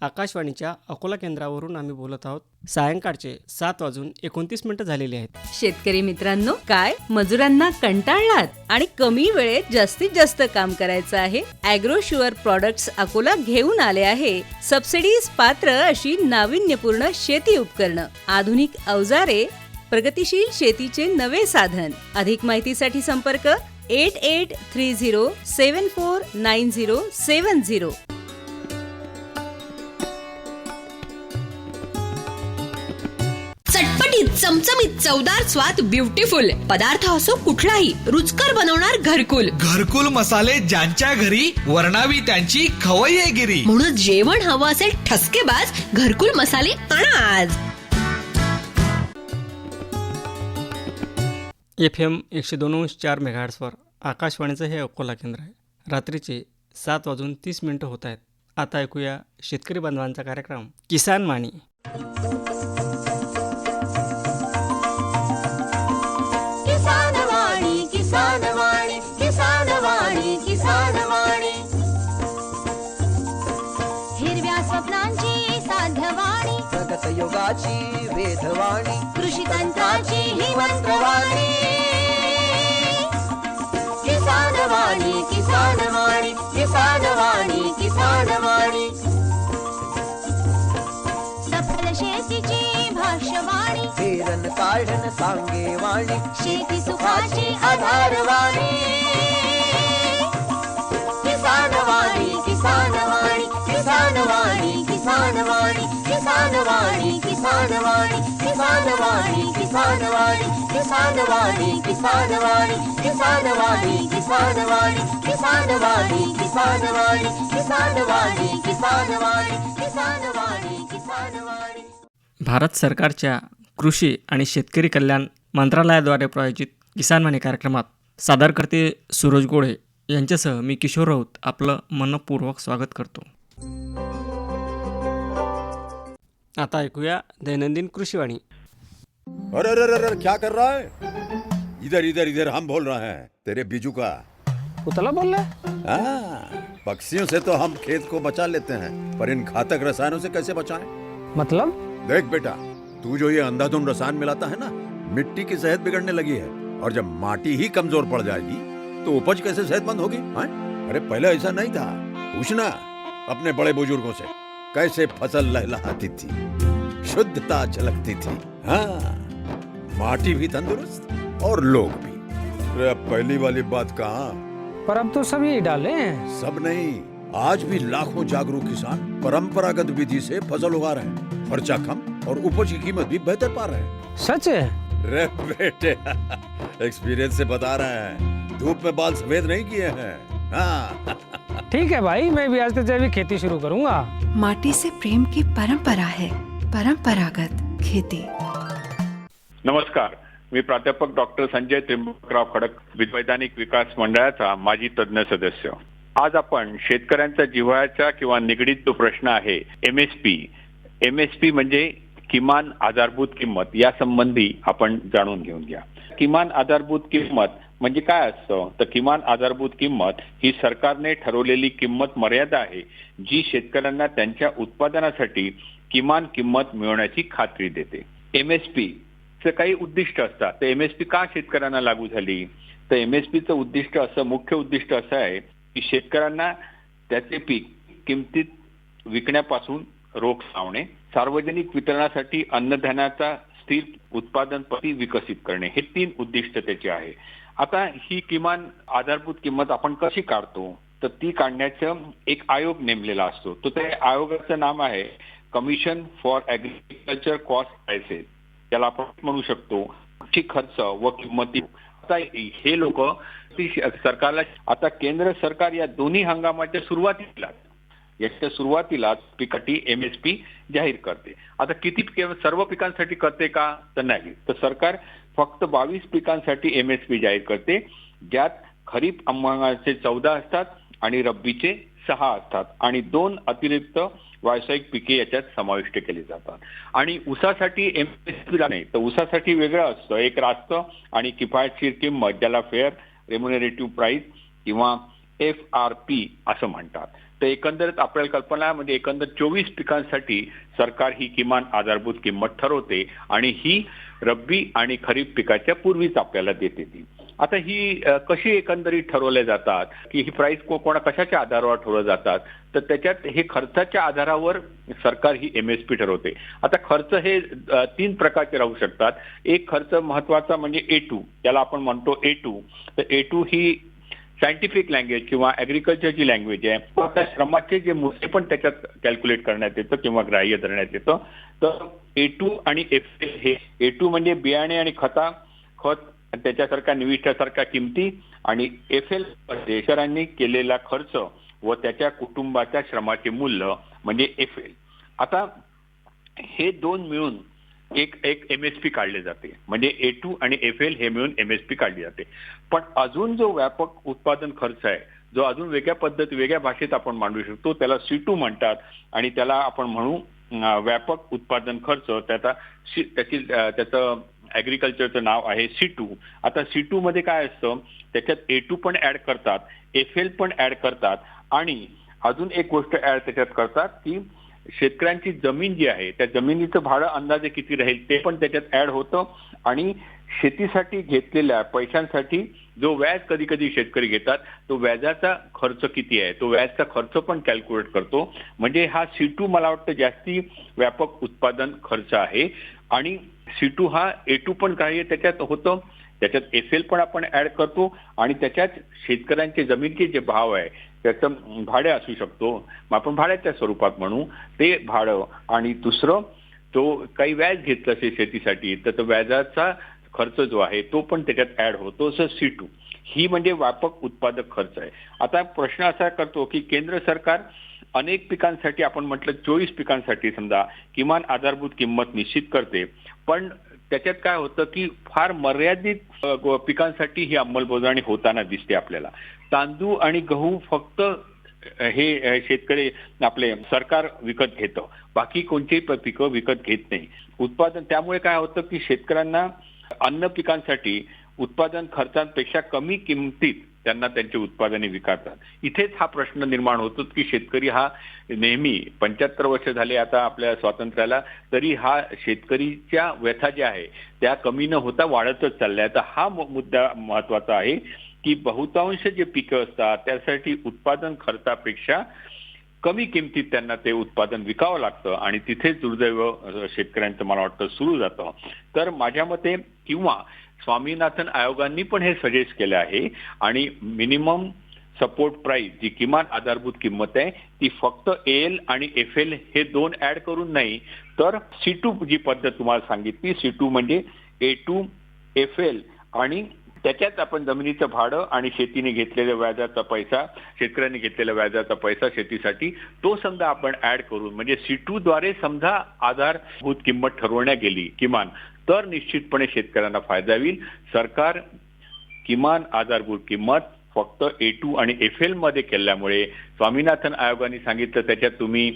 आकाशवाणीच्या अकोला केंद्रावरून आम्ही बोलत आहोत. सायंकाळचे सात वाजून एकोणतीस मिनिटं झालेली आहेत. शेतकरी मित्रांनो काय? मजुरांना कंटाळलात आणि कमी वेळेत जास्तीत जास्त काम करायचं आहे. अॅग्रो शुअर प्रॉडक्ट्स अकोला घेऊन आले आहे. सबसिडीज पात्र अशी नाविन्यपूर्ण शेती उपकरणं. आधुनिक अवजारे प्रगतीशील शेतीचे नवे साधन. अधिक माहितीसाठी संपर्क eight eight three zero seven four nine zero seven zero. चमचमीत चवदार स्वाद ब्युटिफुल. पदार्थ असो कुठलाही रुचकर बनवणार घरकुल. घरकुल मसाले ज्यांच्या घरी वर्णावी त्यांची खवय्येगिरी. म्हणून जेवण हवं असेल ठसकेबाज घरकुल मसाले आणा आज एफ एम एकशे दोन अंश चार मेगाहर्ट्सवर आकाशवाणीचं हे अकोला केंद्र आहे. रात्रीचे सात वाजून तीस मिनिटं होत आहेत. आता ऐकूया शेतकरी बांधवांचा कार्यक्रम किसान माणी योगाची वेधवाणी कृषी तंत्राची ही मंत्रवाणी. किसान वाणी किसान वाणी किसान वाणी किसान वाणी सफल शेतीची भाष्यवाणी. पेरन काढन सांगे वाणी शेती सुखाची आधारवाणी. किसान वाणी किसान वाणी किसान वाणी किसान वाणी किसान वाणी भारत सरकारच्या कृषी आणि शेतकरी कल्याण मंत्रालयाद्वारे प्रायोजित किसानवाणी कार्यक्रमात सादर करते सूरज गोळे यांच्यासह मी किशोर राऊत आपलं मनपूर्वक स्वागत करतो आता ऐकूया दैनंदिन कृषीवाणी. अरे अरे अरे अरे क्या कर रहा है? इधर इधर इधर हम बोल रहे हैं तेरे बीजू का। उतला बोल रहा है पक्षियों से तो हम खेत को बचा लेते हैं पर इन घातक रसायनों से कैसे बचाएँ? मतलब? देख बेटा तू जो ये अंधाधुंध रसायन मिलाता है ना मिट्टी की सेहत बिगड़ने लगी है और जब माटी ही कमज़ोर पड़ जाएगी तो उपज कैसे सेहतमंद होगी हाँ? अरे पहले ऐसा नहीं था। पूछना अपने बड़े बुज़ुर्गों से। कैसे फ़सल लहलहाती थी? शुद्धता झलकती थी। हाँ माटी भी तंदुरुस्त और लोग भी। अरे पहली वाली बात कहा? पर अब तो सब यही डाले। हैं सब नहीं आज भी लाखों जागरूक किसान परंपरागत विधि से फ़सल उगा रहे हैं। खर्चा कम और उपज की कीमत भी बेहतर पा रहे हैं। सच है? रे बेटे एक्सपीरियंस से बता रहे हैं। धूप में बाल सफ़ेद नहीं किए हैं। हाँ। ठीक है भाई मैं भी आज से जैविक खेती शुरू करूंगा। माटी से प्रेम की परंपरा है परंपरागत खेती। नमस्कार मी प्राध्यापक डॉक्टर संजय त्रिंबकराव खडक वैधानिक विकास मंडळाचा माजी तज्ज्ञ सदस्य. आज आपण शेतकऱ्यांचा जिव्हाळ्याचा किंवा निगडीत जो प्रश्न आहे एमएसपी एमएसपी म्हणजे किमान आधारभूत किंमत या संबंधी आपण जाणून घेऊन घ्या. किमान आधारभूत किंमत म्हणजे काय असतं? तर किमान आधारभूत किंमत ही सरकारने ठरवलेली किंमत मर्यादा आहे जी शेतकऱ्यांना त्यांच्या उत्पादनासाठी किमान किंमत मिळवण्याची खात्री देते. एमएसपी चं काही उद्दिष्ट असतात. तर एमएसपी का शेतकऱ्यांना लागू झाली? तर एमएसपीचं उद्दिष्ट असं मुख्य उद्दिष्ट असं आहे की शेतकऱ्यांना त्याचे पीक किमतीत विकण्यापासून रोख लावणे सार्वजनिक वितरणासाठी अन्नधान्याचा स्थिर उत्पादन पती विकसित करणे हे तीन उद्दिष्ट त्याचे आहे. आता ही किमान आधारभूत किंमत आपण कशी काढतो? तर ती काढण्याचं एक आयोग नेमलेला असतो. तर त्या आयोगाचं नाम आहे commission for agriculture cost prices त्याला आपण म्हणू शकतो खर्च व किंमती. आता हे लोक सरकारला आता केंद्र सरकार या दोन्ही हंगामाच्या सुरुवातीला याच्या सुरुवातीला पिकाटी एमएसपी जाहीर करते. आता किती सर्व पिकांसाठी करते का? तर नाही. तर सरकार फक्त बावीस पिकांसाठी एम एस पी जाहीर करते. ज्यात खरीप हंगामाचे चौदा असतात आणि रब्बीचे सहा असतात. आणि दोन अतिरिक्त व्यावसायिक पिके याच्यात समाविष्ट केली जातात. आणि ऊसासाठी एमएसपी नाही तर ऊसासाठी वेगळं असतं. एक रास्त आणि किफायतशीर किंमत ज्याला फेअर रेम्युनरेटिव्ह प्राईस किंवा एफ आर पी असं म्हणतात. तर एकंदरीत आपल्याला कल्पना आहे म्हणजे एकंदर चोवीस पिकांसाठी सरकार ही किमान आधारभूत किंमत ठरवते आणि ही रब्बी आणि खरीप पिकाच्या पूर्वीच आपल्याला देते ती. आता ही कशी एकंदरीत ठरवल्या जातात की ही प्राइस कोणा कशाच्या आधारावर ठरवल्या जातात तर त्याच्यात हे खर्चाच्या आधारावर सरकार ही एमएसपी ठरवते. आता खर्च हे तीन प्रकारचे राहू शकतात. एक खर्च महत्त्वाचा म्हणजे ए टू त्याला आपण म्हणतो ए टू तर ए टू ही सायंटिफिक लँग्वेज किंवा ॲग्रिकल्चरची लँग्वेज आहे व त्या श्रमाचे जे मूल्य पण त्याच्यात कॅल्क्युलेट करण्यात येतं किंवा ग्राह्य धरण्यात येतं. तर ए टू आणि एफ हे ए टू म्हणजे बियाणे आणि खता खत त्याच्यासारख्या निविष्ठासारख्या किमती आणि एफ एल शेतकऱ्यांनी केलेला खर्च व त्याच्या कुटुंबाच्या श्रमाचे मूल्य म्हणजे एफ एल आता हे दोन मिळून एक एक एमएसपी काढले जाते. म्हणजे ए टू आणि एफ एल हे मिळून एमएसपी काढली जाते. पण अजून जो व्यापक उत्पादन खर्च आहे जो अजून वेगळ्या पद्धती वेगळ्या भाषेत आपण मांडू शकतो त्याला सी टू म्हणतात आणि त्याला आपण म्हणू व्यापक उत्पादन खर्च. त्याचा त्याची त्याचं ॲग्रिकल्चरचं नाव आहे सी टू आता सी टू मध्ये काय असतं त्याच्यात ए टू पण ऍड करतात एफ एल पण ऍड करतात आणि अजून एक गोष्ट ऍड त्याच्यात करतात की शेतकऱ्यांची जमीन जी आहे त्या जमिनीचं भाडं अंदाजे किती राहील ते पण त्याच्यात ऍड होतं. आणि शेतीसाठी घेतलेल्या पैशांसाठी जो व्याज कधी कधी शेतकरी घेतात तो व्याजाचा खर्च किती आहे तो व्याजचा खर्च पण कॅल्क्युलेट करतो. म्हणजे हा सी टू मला वाटतं जास्ती व्यापक उत्पादन खर्च आहे. आणि सी टू हा ए टू पण काही त्याच्यात होतं. त्याच्यात एफ एल पण आपण ऍड करतो. आणि त्याच्यात शेतकऱ्यांचे जमिनीचे जे भाव आहे त्याचं भाडे असू शकतो. मग आपण भाड्याच्या स्वरूपात म्हणू ते भाडं आणि दुसरं तो काही व्याज घेतलं असेल शेतीसाठी तर तो व्याजाचा खर्च जो आहे तो पण त्याच्यात ऍड होतो. असं सी टू ही म्हणजे व्यापक उत्पादक खर्च आहे. आता प्रश्न असा करतो की केंद्र सरकार अनेक पिकांसाठी आपण म्हटलं चोवीस पिकांसाठी समजा किमान आधारभूत किंमत निश्चित करते. पण त्याच्यात काय होतं की फार मर्यादित पिकांसाठी ही अंमलबजावणी होताना दिसते आपल्याला. तांदूळ आणि गहू फक्त हे शेतकरी आपले सरकार विकत घेतं. बाकी कोणतीही पिकं विकत घेत नाही. उत्पादन त्यामुळे काय होतं की शेतकऱ्यांना अन्न पिकांसाठी उत्पादन खर्चांपेक्षा कमी किमतीत त्यांना त्यांची उत्पादने विकारतात इथेच हा प्रश्न निर्माण होतो की शेतकरी हा नेहमी पंच्याहत्तर वर्ष झाले आता आपल्या स्वातंत्र्याला तरी हा शेतकरीच्या व्यथा ज्या आहे त्या कमी न होता वाढतच चालल्या तर हा मुद्दा महत्त्वाचा आहे. की बहुतांश जे पिकं असतात त्यासाठी उत्पादन खर्चापेक्षा कमी किमतीत त्यांना ते उत्पादन विकावं लागतं आणि तिथेच दुर्दैव शेतकऱ्यांचं मला वाटतं सुरू जातं. तर माझ्या मते किंवा स्वामीनाथन आयोगांनी पण हे सजेस्ट केलं आहे आणि मिनिमम सपोर्ट प्राईस जी किमान आधारभूत किंमत आहे ती फक्त एल आणि एफ एल हे दोन ऍड करून नाही तर सी टू जी पद्धत तुम्हाला सांगितली सी टू म्हणजे ए टू एफ एल आणि त्याच्यात आपण जमिनीचं भाडं आणि शेतीने घेतलेल्या व्याजाचा पैसा शेतकऱ्यांनी घेतलेल्या व्याजाचा पैसा शेतीसाठी तो समजा आपण ऍड करून म्हणजे सी टू द्वारे समजा आधारभूत किंमत ठरवण्यात गेली किमान तर निश्चितपणे शेतकऱ्यांना फायदा होईल. सरकार किमान आधारभूत किंमत फक्त ए टू आणि एफ एलमध्ये केल्यामुळे स्वामीनाथन आयोगाने सांगितलं त्याच्यात तुम्ही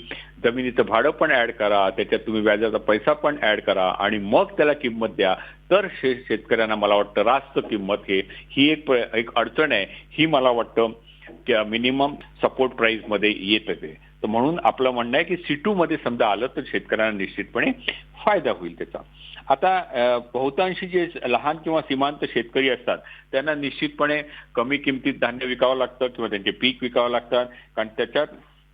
जमिनीचं भाडं पण ऍड करा त्याच्यात तुम्ही व्याजाचा पैसा पण ऍड करा आणि मग त्याला किंमत द्या. तर शे शेतकऱ्यांना मला वाटतं रास्त किंमत हे ही एक एक अडचण आहे. ही मला वाटतं मिनिमम सपोर्ट प्राइसमध्ये येत आहे तर म्हणून आपलं म्हणणं आहे की सी मध्ये समजा आलं तर शेतकऱ्यांना निश्चितपणे फायदा होईल त्याचा. आता बहुतांशी जे लहान किंवा सीमांत शेतकरी असतात त्यांना निश्चितपणे कमी किमतीत धान्य विकावं लागतं किंवा त्यांचे पीक विकावं लागतात. कारण त्याच्यात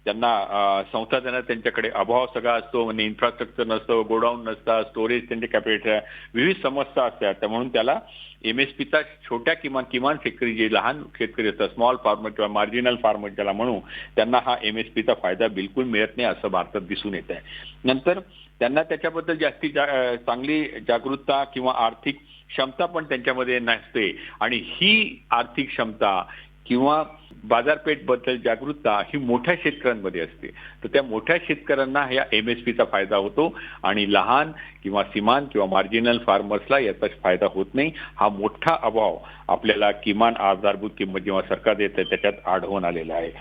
त्यांना संसाधनं त्यांच्याकडे अभाव सगळा असतो म्हणजे इन्फ्रास्ट्रक्चर नसतं गोडाऊन नसतात स्टोरेज त्यांचे कॅपॅसिटी विविध समस्या असतात. त्या म्हणून त्याला एमएसपीचा छोट्या किमान किमान शेतकरी जे लहान शेतकरी असतात स्मॉल फार्मर किंवा मार्जिनल फार्मर ज्याला म्हणू त्यांना हा एमएसपीचा फायदा बिलकुल मिळत नाही असं भारतात दिसून येत आहे नंतर त्यांना त्याच्याबद्दल जास्ती जा, चांगली जागरूकता किंवा आर्थिक क्षमता पण त्यांच्यामध्ये नसते. आणि ही आर्थिक क्षमता किंवा बाजारपेठबद्दल जागरूकता ही मोठ्या शेतकऱ्यांमध्ये असते. तर त्या मोठ्या शेतकऱ्यांना या एमएसपीचा फायदा होतो आणि लहान किंवा सीमान किंवा मार्जिनल फार्मर्सला याचा फायदा होत नाही. हा मोठा अभाव आपल्याला किमान आधारभूत किंमत जेव्हा सरकार देत त्याच्यात आढळून आलेला आहे.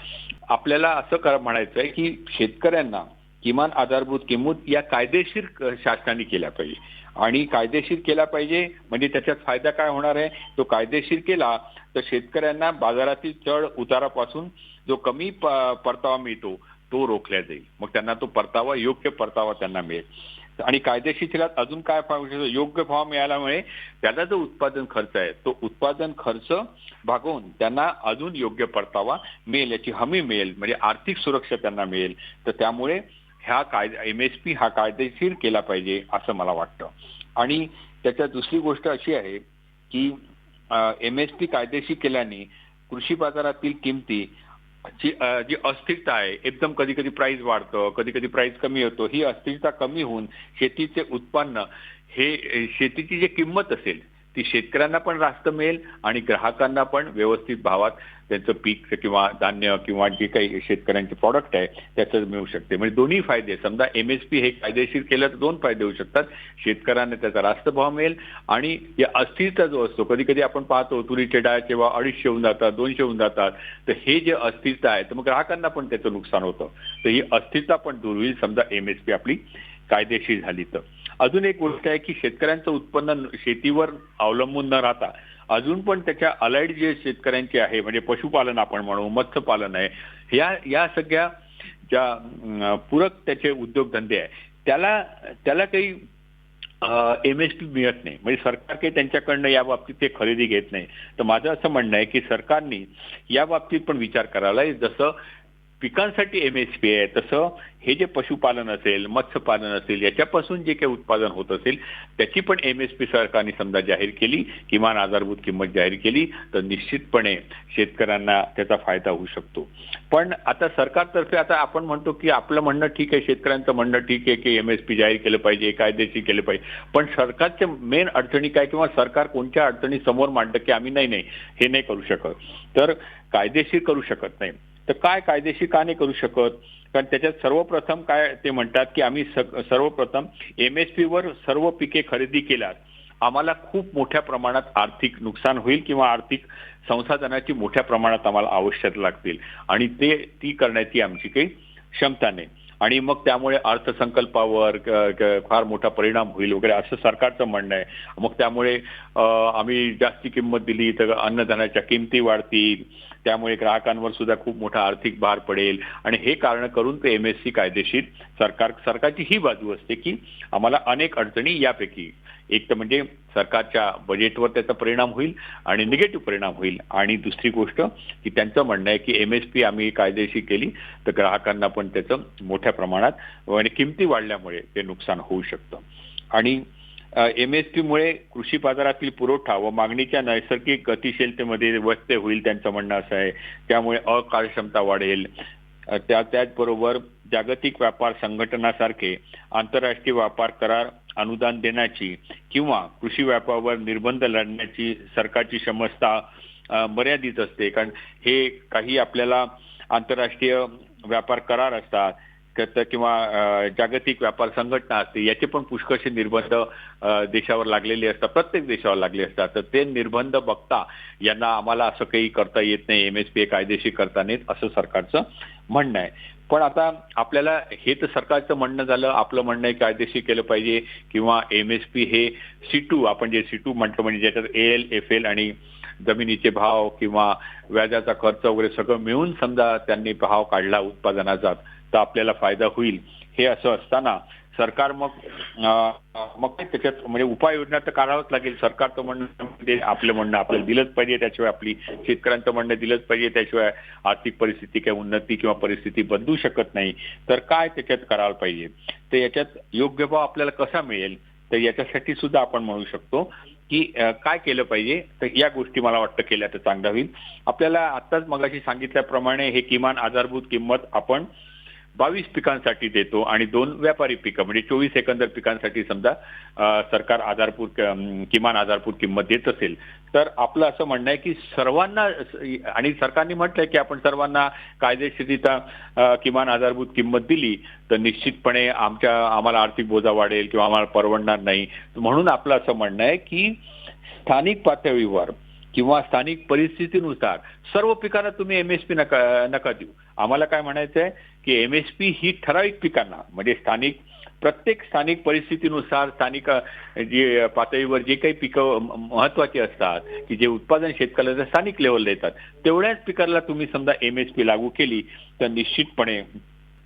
आपल्याला असं करा म्हणायचं आहे की शेतकऱ्यांना किमान आधारभूत किंमत या कायदेशीर शासनाने केल्या पाहिजे. आणि कायदेशीर केला पाहिजे. म्हणजे त्याच्यात फायदा काय होणार आहे? तो कायदेशीर केला तर शेतकऱ्यांना बाजारातील चढ उतारापासून जो कमी प- परतावा मिळतो तो रोखला जाईल. मग त्यांना तो परतावा योग्य परतावा त्यांना मिळेल. आणि कायदेशीर क्षेत्रात अजून काय पाहू योग्य भाव मिळाल्यामुळे त्याचा जो उत्पादन खर्च आहे तो उत्पादन खर्च भागवून त्यांना अजून योग्य परतावा मिळेल याची हमी मिळेल. म्हणजे आर्थिक सुरक्षा त्यांना मिळेल. तर त्यामुळे ह्या कायदा एम एस पी हा कायदेशीर केला पाहिजे असं मला वाटतं. आणि त्याच्यात दुसरी गोष्ट अशी आहे की एम एस पी कायदेशीर केल्याने कृषी बाजारातील किमती जी जी अस्थिरता आहे एकदम कधी कधी प्राइस वाढतं कधी कधी प्राइस कमी होतो ही अस्थिरता कमी होऊन शेतीचे उत्पन्न हे शेतीची जी किंमत असेल ती शेतकऱ्यांना पण रास्त मिळेल आणि ग्राहकांना पण व्यवस्थित भावात त्यांचं पीक किंवा धान्य किंवा जे काही शेतकऱ्यांचे प्रॉडक्ट आहे त्याचं मिळू शकते. म्हणजे दोन्ही फायदे समजा एम एस पी हे कायदेशीर केलं तर दोन फायदे होऊ शकतात. शेतकऱ्यांना त्याचा रास्त भाव मिळेल आणि या अस्थिरता जो असतो कधी कधी आपण पाहतो तुरीचे डाळ किंवा अडीचशे होऊन जातात दोनशे होऊन जातात तर हे जे अस्थिरता आहे तर मग ग्राहकांना पण त्याचं नुकसान होतं. तर ही अस्थिरता पण दूर होईल समजा एम एस पी आपली कायदेशीर झाली तर. अजून एक गोष्ट आहे की शेतकऱ्यांचं उत्पन्न शेतीवर अवलंबून न राहता अजून पण त्याच्या अलाइड जे शेतकऱ्यांचे आहे म्हणजे पशुपालन आपण म्हणू मत्स्यपालन आहे ह्या या सगळ्या ज्या पूरक त्याचे उद्योगधंदे आहे त्याला त्याला काही एम एस पी मिळत नाही. म्हणजे सरकार काही त्यांच्याकडनं या बाबतीत ते खरेदी घेत नाही. तर माझं असं म्हणणं आहे की सरकारने या बाबतीत पण विचार करायला जसं पिकांसाठी एम एस पी आहे. तसं हे जे पशुपालन असेल मत्स्यपालन असेल याच्यापासून जे काही उत्पादन होत असेल त्याची पण एम एस पी सरकारने समजा जाहीर केली किमान आधारभूत किंमत जाहीर केली तर निश्चितपणे शेतकऱ्यांना त्याचा फायदा होऊ शकतो. पण आता सरकारतर्फे आता आपण म्हणतो की आपलं म्हणणं ठीक आहे शेतकऱ्यांचं म्हणणं ठीक आहे की एम एस पी जाहीर केलं पाहिजे कायदेशीर केलं पाहिजे. पण सरकारच्या मेन अडचणी काय किंवा सरकार कोणत्या अडचणी समोर मांडतं की आम्ही नाही नाही हे नाही करू शकत. तर कायदेशीर करू शकत नाही. तर काय कायदेशीर का नाही करू शकत? कारण त्याच्यात सर्वप्रथम काय ते म्हणतात की आम्ही सर्वप्रथम एम एस वर सर्व पिके खरेदी केल्यास आम्हाला खूप मोठ्या प्रमाणात आर्थिक नुकसान होईल किंवा आर्थिक संसाधनाची मोठ्या प्रमाणात आम्हाला आवश्यक लागतील. आणि ते ती करण्याची आमची काही क्षमता नाही. आणि मग त्यामुळे अर्थसंकल्पावर फार मोठा परिणाम होईल वगैरे असं सरकारचं म्हणणं आहे. मग त्यामुळे आम्ही जास्ती किंमत दिली तर अन्नधान्याच्या किमती वाढतील. त्यामुळे ग्राहकांवर सुद्धा खूप मोठा आर्थिक भार पडेल. आणि हे कारण करून ते एम एस सी कायदेशीर सरकार सरकारची ही बाजू असते की आम्हाला अनेक अडचणी यापैकी एक तर म्हणजे सरकारच्या बजेटवर त्याचा परिणाम होईल आणि निगेटिव्ह परिणाम होईल. आणि दुसरी गोष्ट की त्यांचं म्हणणं आहे की एम एस पी आम्ही कायदेशीर केली तर ग्राहकांना पण त्याचं मोठ्या प्रमाणात आणि किमती वाढल्यामुळे ते नुकसान होऊ शकतं. आणि एम एस पीमुळे कृषी बाजारातील पुरवठा व मागणीच्या नैसर्गिक गतिशीलतेमध्ये व्यत्यय होईल त्यांचं म्हणणं असं आहे. त्यामुळे अकार्यक्षमता वाढेल. त्या त्याचबरोबर जागतिक व्यापार संघटनासारखे आंतरराष्ट्रीय व्यापार करार अनुदान देण्याची किंवा कृषी व्यापारावर निर्बंध लढण्याची सरकारची क्षमता मर्यादित असते. कारण हे काही आपल्याला आंतरराष्ट्रीय व्यापार करार असतात. क- किंवा जागतिक व्यापार संघटना असते याचे पण पुष्कळसे निर्बंध देशावर लागलेले असतात प्रत्येक देशावर लागले असतात. तर ते निर्बंध बघता यांना आम्हाला असं काही करता येत नाही एम एस पी कायदेशीर करता नाहीत असं सरकारचं म्हणणं आहे. पण आता आपल्याला हे तर सरकारचं म्हणणं झालं आपलं म्हणणं आहे कायदेशीर केलं पाहिजे किंवा एम एस पी हे सी टू आपण जे सी टू म्हणतो म्हणजे ज्याच्यात ए एल एफ एल आणि जमिनीचे भाव किंवा व्याजाचा खर्च वगैरे सगळं मिळून समजा त्यांनी भाव काढला उत्पादनाचा तर आपल्याला फायदा होईल. हे असं असताना सरकार मग मग त्याच्यात म्हणजे उपाययोजना तर काढावंच लागेल. सरकारचं म्हणणं म्हणजे आपलं म्हणणं आपल्याला दिलंच पाहिजे त्याशिवाय आपली शेतकऱ्यांचं म्हणणं दिलंच पाहिजे त्याशिवाय आर्थिक परिस्थिती किंवा उन्नती किंवा परिस्थिती बदलू शकत नाही. तर काय त्याच्यात करायला पाहिजे? तर याच्यात योग्य भाव आपल्याला कसा मिळेल? तर याच्यासाठी सुद्धा आपण म्हणू शकतो की काय केलं पाहिजे? तर या गोष्टी मला वाटतं केल्या तर चांगल्या होईल. आपल्याला आत्ताच मगाशी सांगितल्याप्रमाणे हे किमान आधारभूत किंमत आपण बावीस पिकांसाठी देतो आणि दोन व्यापारी पिकं म्हणजे चोवीस एकंदर पिकांसाठी समजा सरकार आधारभूत किमान आधारभूत किंमत देत असेल तर आपलं असं म्हणणं आहे की सर्वांना आणि सरकारने म्हटलंय की आपण सर्वांना कायदेशीरित्या किमान आधारभूत किंमत दिली तर निश्चितपणे आमच्या आम्हाला आर्थिक बोजा वाढेल किंवा आम्हाला परवडणार नाही. म्हणून आपलं असं म्हणणं आहे की स्थानिक पातळीवर किंवा स्थानिक परिस्थितीनुसार सर्व पिकांना तुम्ही एम एस पी नका नका देऊ. आम्हाला काय म्हणायचं आहे की एम एस पी ही ठराविक पिकांना म्हणजे स्थानिक प्रत्येक स्थानिक परिस्थितीनुसार स्थानिक जे पातळीवर जे काही पिकं महत्वाची असतात की जे उत्पादन शेतकऱ्याला स्थानिक लेवलला येतात तेवढ्याच पिकाला तुम्ही समजा एम एस पी लागू केली तर निश्चितपणे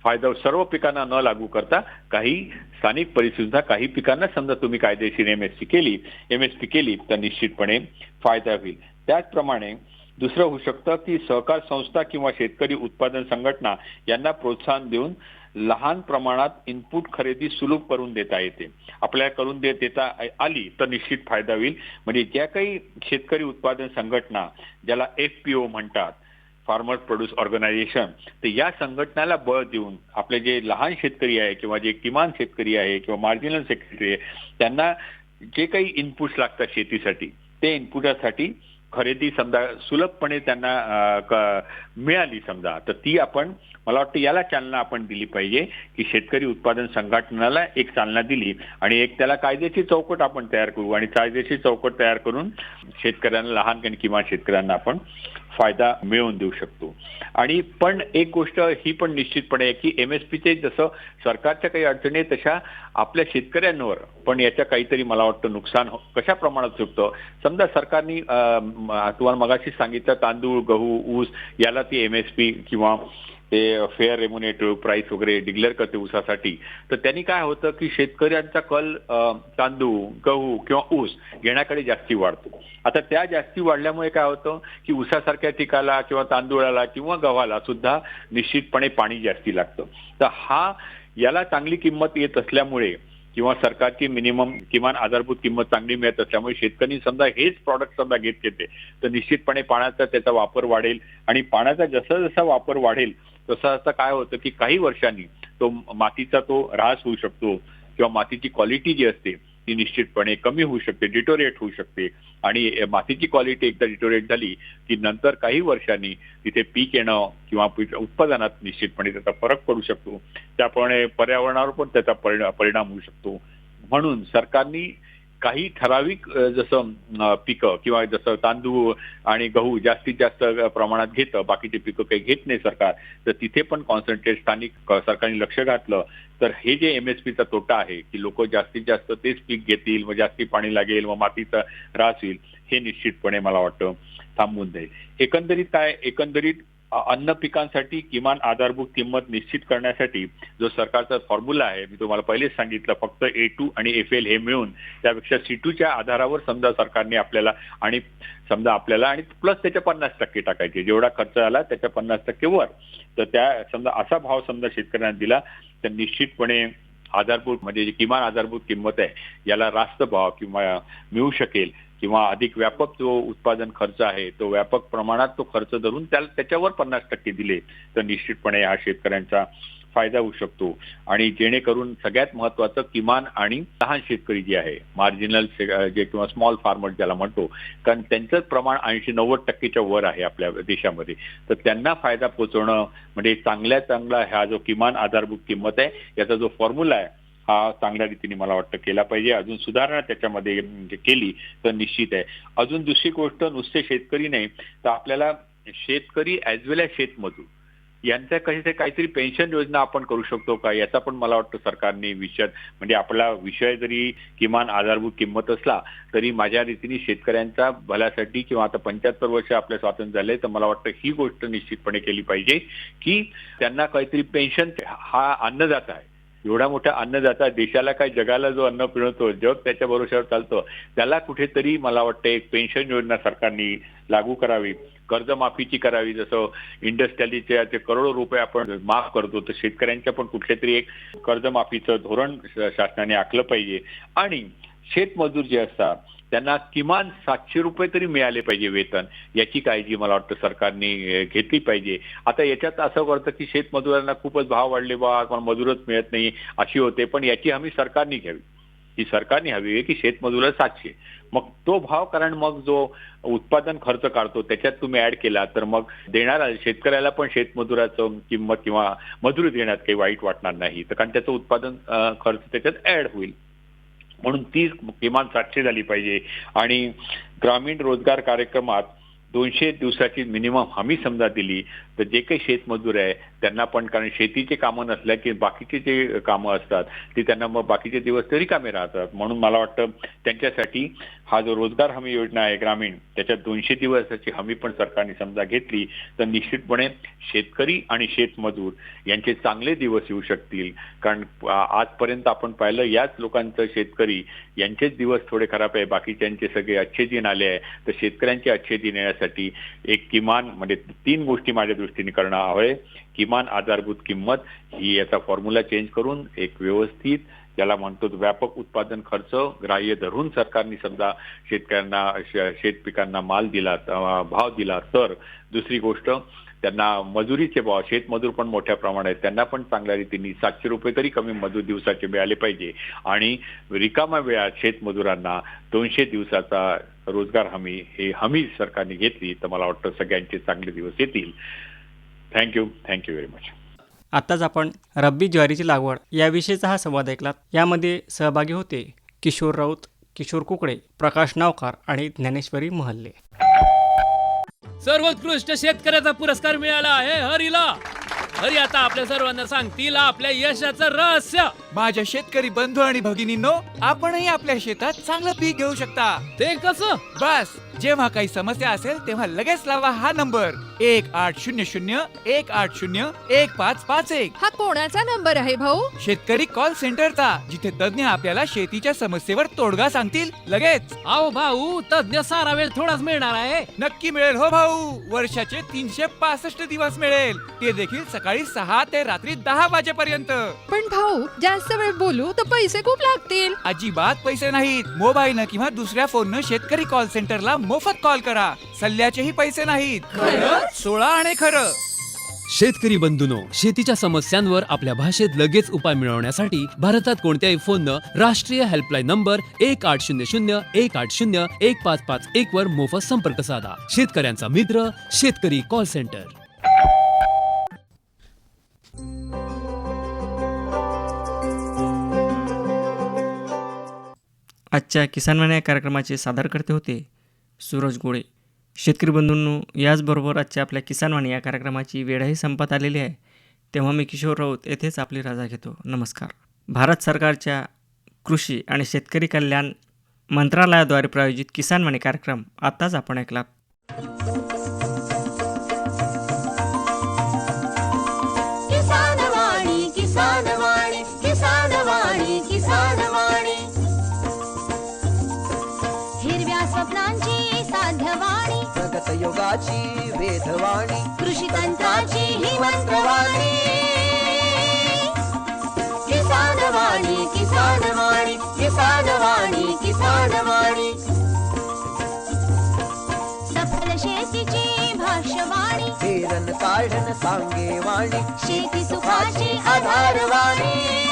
फायदा सर्व पिकांना न लागू करता काही स्थानिक परिस्थितीनुसार काही पिकांना समजा तुम्ही कायदेशीर एम एस सी केली एम एस पी केली तर निश्चितपणे फायदा होईल. त्याचप्रमाणे दुसरं होऊ शकतं की सहकार संस्था किंवा शेतकरी उत्पादन संघटना यांना प्रोत्साहन देऊन लहान प्रमाणात इनपुट खरेदी सुलभ करून देता येते. आपल्याला करून दे देता आली तर निश्चित फायदा होईल. म्हणजे ज्या काही शेतकरी उत्पादन संघटना ज्याला एफ पी ओ म्हणतात फार्मर प्रोड्यूस ऑर्गनायझेशन तर या संघटनाला बळ देऊन आपले जे लहान शेतकरी आहे किंवा जे किमान शेतकरी आहे किंवा मार्जिनल शेतकरी आहे त्यांना जे काही इनपुट्स लागतात शेतीसाठी ते इनपुटासाठी खरेदी समजा सुलभपणे त्यांना मिळाली समजा. तर ती आपण मला वाटतं याला चालना आपण दिली पाहिजे की शेतकरी उत्पादन संघटनाला एक चालना दिली आणि एक त्याला कायदेशीर चौकट आपण तयार करू आणि कायदेशीर चौकट तयार करून शेतकऱ्यांना लहान आणि किमान शेतकऱ्यांना आपण फायदा मिळवून देऊ शकतो. आणि पण एक गोष्ट ही पण निश्चितपणे आहे की एम एस पीचे जसं सरकारच्या काही अडचणी आहेत तशा आपल्या शेतकऱ्यांवर पण याच्या काहीतरी मला वाटतं नुकसान हो- कशा प्रमाणात चुकतं समजा सरकारने तुम्हाला मगाशी सांगितलं तांदूळ गहू ऊस याला ती एम एस पी किंवा ते फेअर रेम्युनेटिव्ह प्राइस वगैरे डिक्लेअर करते ऊसासाठी. तर त्यांनी काय होतं की शेतकऱ्यांचा कल तांदूळ गहू किंवा ऊस घेण्याकडे जास्ती वाढतो. आता त्या जास्ती वाढल्यामुळे काय होतं की ऊसासारख्या पिकाला किंवा तांदूळाला किंवा गव्हाला सुद्धा निश्चितपणे पाणी जास्ती लागतं. तर हा याला चांगली किंमत येत असल्यामुळे किंवा सरकारची मिनिमम किमान आधारभूत किंमत चांगली मिळत असल्यामुळे शेतकरी समजा हेच प्रॉडक्ट समजा घेत घेते तर निश्चितपणे पाण्याचा त्याचा वापर वाढेल आणि पाण्याचा जसा जसा वापर वाढेल तसं तसा काय होतं की काही वर्षांनी तो मातीचा तो ऱ्हास होऊ शकतो किंवा मातीची क्वालिटी जी असते ती निश्चितपणे कमी होऊ शकते डिटोरेट होऊ शकते. आणि मातीची क्वालिटी एकदा डिटोरेट झाली की नंतर काही वर्षांनी तिथे पीक येणं किंवा उत्पादनात निश्चितपणे त्याचा फरक पडू शकतो. त्याप्रमाणे पर्यावरणावर पण त्याचा परिणाम होऊ शकतो. म्हणून सरकारनी काही ठराविक जसं पिकं किंवा जसं तांदूळ आणि गहू जास्तीत जास्त प्रमाणात घेतं बाकीचे पिकं काही घेत नाही सरकार तर तिथे पण कॉन्सन्ट्रेट स्थानिक सरकारने लक्ष घातलं. तर हे जे एम एस पीचा तोटा आहे की लोक जास्तीत जास्त तेच पीक घेतील मग जास्ती पाणी लागेल मग मातीचा ऱ्हास होईल हे निश्चितपणे मला वाटतं थांबवून जाईल. एकंदरीत काय एकंदरीत अन्न पिकांसाठी किमान आधारभूत किंमत निश्चित करण्यासाठी जो सरकारचा फॉर्म्युला आहे मी तुम्हाला पहिलेच सांगितलं फक्त ए टू आणि एफ एल हे मिळून त्यापेक्षा सी टूच्या आधारावर समजा सरकारने आपल्याला आणि समजा आपल्याला आणि प्लस त्याच्या पन्नास टक्के टाकायचे. जेवढा खर्च आला त्याच्या पन्नास टक्के वर. तर त्या समजा असा भाव समजा शेतकऱ्यांना दिला तर निश्चितपणे आधारभूत म्हणजे जी किमान आधारभूत किंमत आहे याला रास्त भाव किंवा मिळू शकेल. किंवा अधिक व्यापक जो उत्पादन खर्च आहे तो व्यापक प्रमाणात तो खर्च धरून त्याला त्याच्यावर पन्नास टक्के दिले तर निश्चितपणे हा शेतकऱ्यांचा फायदा होऊ शकतो. आणि जेणेकरून सगळ्यात महत्वाचं किमान आणि लहान शेतकरी जे आहे मार्जिनल जे किंवा स्मॉल फार्मर ज्याला म्हणतो कारण त्यांचं प्रमाण ऐंशी नव्वद टक्केच्या वर आहे आपल्या देशामध्ये. तर त्यांना फायदा पोहोचवणं म्हणजे चांगल्या चांगला हा जो किमान आधारभूत किंमत आहे याचा जो फॉर्म्युला आहे हा चांगल्या रीतीने मला वाटतं केला पाहिजे. अजून सुधारणा त्याच्यामध्ये म्हणजे केली तर निश्चित आहे. अजून दुसरी गोष्ट नुसते शेतकरी नाही तर आपल्याला शेतकरी ऍज वेल ॲज शेतमजूर यांच्या कसे काहीतरी पेन्शन योजना आपण करू शकतो का? याचा पण मला वाटतं सरकारने विषय म्हणजे आपला विषय जरी किमान आधारभूत किंमत असला तरी माझ्या रीतीने शेतकऱ्यांच्या भल्यासाठी किंवा आता पंच्याहत्तर वर्ष आपल्या स्वातंत्र्य झाले तर मला वाटतं ही गोष्ट निश्चितपणे केली पाहिजे की त्यांना काहीतरी पेन्शन हा अन्नदाता आहे. एवढा मोठा अन्नदाता देशाला काय जगाला जो अन्न पिळवतो जग त्याच्या भरोश्यावर चालतो. त्याला कुठेतरी मला वाटतं एक पेन्शन योजना सरकारने लागू करावी. कर्जमाफीची करावी जसं इंडस्ट्रियलीचे ते करोडो रुपये आपण माफ करतो तर शेतकऱ्यांच्या पण कुठल्या तरी एक कर्जमाफीचं धोरण शासनाने आखलं पाहिजे. आणि शेतमजूर जे असतात त्यांना किमान सातशे रुपये तरी मिळाले पाहिजे वेतन. याची काळजी मला वाटतं सरकारने घेतली पाहिजे. आता याच्यात असं करतं की शेतमजुरांना खूपच भाव वाढले बा मला मजूरच मिळत नाही अशी होते. पण याची हमी सरकारने घ्यावी. ही सरकारने हवी आहे की शेतमजुराला सातशे. मग तो भाव कारण मग जो उत्पादन खर्च काढतो त्याच्यात तुम्ही ऍड केला तर मग देणारा शेतकऱ्याला पण शेतमजुराचं किंमत किंवा मजुरी देण्यात काही वाईट वाटणार नाही. तर कारण त्याचं उत्पादन खर्च त्याच्यात ऍड होईल. म्हणून ती किमान सातशे झाली पाहिजे. आणि ग्रामीण रोजगार कार्यक्रमात दोनशे दिवसाची मिनिमम हमी समजा दिली तर जे काही शेतमजूर आहे त्यांना पण कारण शेतीचे कामं नसल्या की बाकीचे जे कामं असतात ते त्यांना मग बाकीचे दिवस तरी कामे राहतात. म्हणून मला वाटतं त्यांच्यासाठी हा जो रोजगार हमी योजना आहे ग्रामीण त्याच्यात दोनशे दिवसाची हमी पण सरकारने समजा घेतली तर निश्चितपणे शेतकरी आणि शेतमजूर यांचे चांगले दिवस येऊ शकतील. कारण आजपर्यंत आपण पाहिलं याच लोकांचं शेतकरी यांचेच दिवस थोडे खराब आहे बाकीच्यांचे सगळे अच्छे दिन आले आहे तर शेतकऱ्यांचे अच्छे दिन करण्यासाठी एक किमान म्हणजे तीन गोष्टी माझ्या दृष्टीने करणं हवंय. किमान आधारभूत किंमत ही याचा फॉर्म्युला चेंज करून एक व्यवस्थित ज्याला म्हणतो व्यापक उत्पादन खर्च ग्राह्य धरून सरकारने समजा शेतकऱ्यांना शेतपिकांना शेत पिकांना माल दिला भाव दिला तर दुसरी गोष्ट त्यांना मजुरीचे भाव शेतमजूर पण मोठ्या प्रमाणात आहेत त्यांना पण चांगल्या रीतीने सातशे रुपये तरी कमी मजूर दिवसाचे मिळाले पाहिजे. आणि रिकामा वेळात शेतमजुरांना दोनशे दिवसाचा रोजगार हमी ही हमी सरकारने घेतली तर मला वाटतं सगळ्यांचे चांगले दिवस येतील. थँक्यू थँक्यू व्हेरी मच आत्ताच आपण रब्बी ज्वारीची लागवड याविषयीचा हा संवाद ऐकलात. यामध्ये सहभागी होते किशोर राऊत किशोर कुकडे प्रकाश नावकार आणि ज्ञानेश्वरी महल्ले. सर्वोत्कृष्ट शेतकऱ्याचा पुरस्कार मिळाला आहे हरीला. हरी आता आपल्या सर्वांना सांगतील आपल्या यशाचं रहस्य. माझ्या शेतकरी बंधू आणि भगिनींनो आपणही आपल्या शेतात चांगलं पीक घेऊ शकता. ते कसं? बस जेव्हा काही समस्या असेल तेव्हा लगेच लावा हा नंबर. एक आठ शून्य शून्य एक आठ शून्य एक पाच पाच एक. हा कोणाचा नंबर आहे भाऊ? शेतकरी कॉल सेंटरचा जिथे तज्ञ आपल्याला शेतीच्या समस्येवर तोडगा सांगतील लगेच. अहो भाऊ तज्ञ सारा वेळ थोडाच मिळणार आहे. नक्की मिळेल हो भाऊ. वर्षाचे तीनशे पासष्ट दिवस मिळेल. ते देखील सकाळी सहा ते रात्री दहा वाजेपर्यंत. पण भाऊ जास्त वेळ बोलू तर पैसे खूप लागतील. अजिबात पैसे नाहीत. मोबाईलनं किंवा दुसऱ्या फोननं शेतकरी कॉल सेंटरला मोफत कॉल करा. सल्ल्याचेही पैसे नाहीत. सोळा आणि खरं. शेतकरी बंधूनो शेतीच्या समस्यांवर आपल्या भाषेत लगेच उपाय मिळवण्यासाठी भारतात कोणत्याही फोननं राष्ट्रीय हेल्पलाईन नंबर एक आठ शून्य शून्य एक आठ शून्य एक पाच पाच एक वर मोफत संपर्क साधा. शेतकऱ्यांचा मित्र शेतकरी कॉल सेंटर आजच्या किसानवाणी या कार्यक्रमाचे सादरकर्ते होते सूरज गोळे शेतकरी बंधूंनो याचबरोबर आजच्या आपल्या किसानवाणी या कार्यक्रमाची वेळही संपत आलेली आहे. तेव्हा मी किशोर राऊत येथेच आपली रजा घेतो. नमस्कार. भारत सरकारच्या कृषी आणि शेतकरी कल्याण मंत्रालयाद्वारे प्रायोजित किसानवाणी कार्यक्रम आत्ताच आपण ऐकलात. योगाची वेधवाणी कृषी तंत्राची ही मंत्रवाणी. किसान वाणी किसान वाणी किसान वाणी किसान वाणी सफल शेतीची भाष्यवाणी. पेरन काढन सांगे वाणी शेती सुखाची आधारवाणी.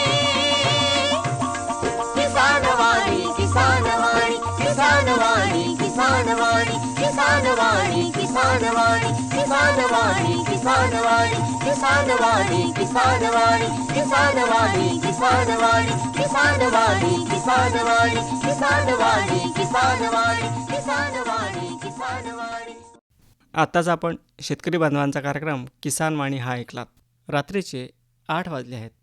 किसानवाणी किसानवाणी किसानवाणी किसानवाणी किसानवाणी किसानवाणी किसानवाणी किसानवाणी किसानवाणी किसानवाणी किसानवाणी किसानवाणी किसानवाणी आत्ताच आपण शेतकरी बांधवांचा कार्यक्रम किसान वाणी हा ऐकलात रात्रीचे आठ वाजले आहेत